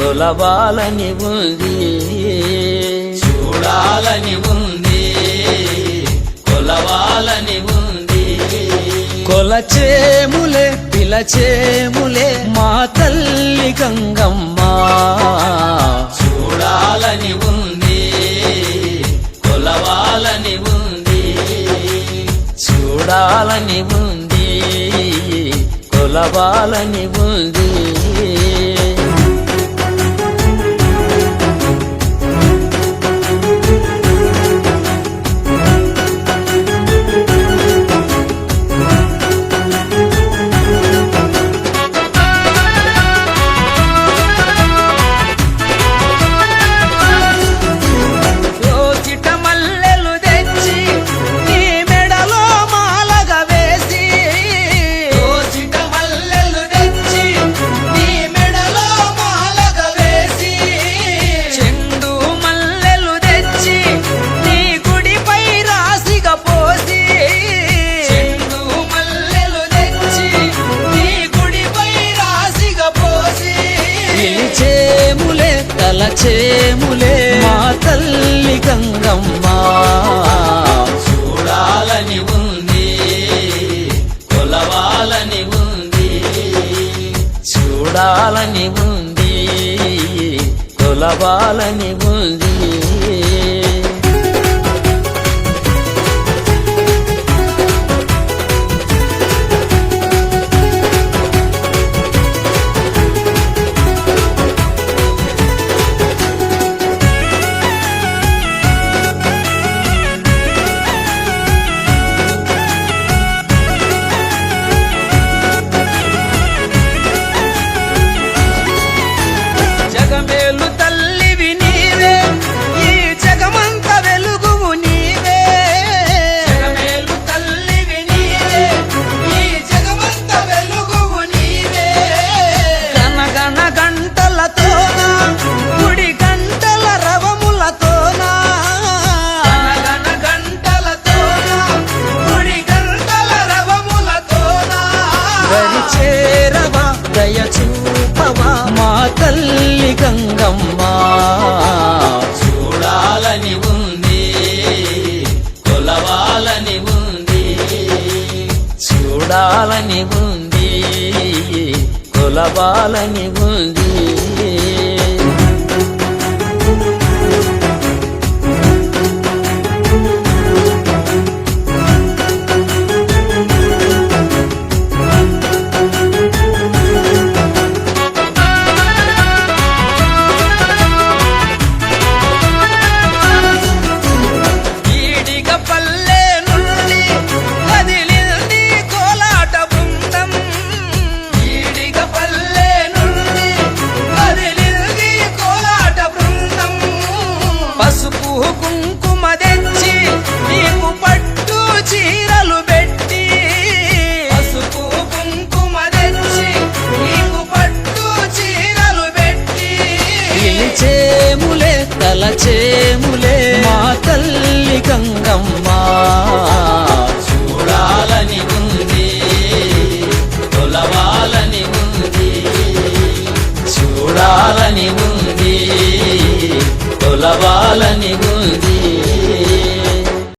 కొలవాలని ఉంది. చూడాలని ఉంది. కొలవాలని ఉంది. కొలచేములే పిలచేములే మా తల్లి గంగమ్మ. చూడాలని ఉంది. కొలవాలని ఉంది. చూడాలని ఉంది. కొలవాలని ఉంది. చేములే మా తల్లి గంగమ్మ. చూడాలని ఉంది కొలవాలని ఉంది చూడాలని ఉంది కొలవాలని ఉంది. దరి చేరవా? దయ చూపవా మా తల్లి గంగమ్మ. చూడాలని ఉంది కొలవాలని ఉంది చూడాలని ఉంది కొలవాలని ఉంది. పిలిచేములే తలచేములే మా తల్లి గంగమ్మ. చూడాలని ఉంది కొలవాలని ఉంది చూడాలని ఉంది కొలవాలని ఉంది.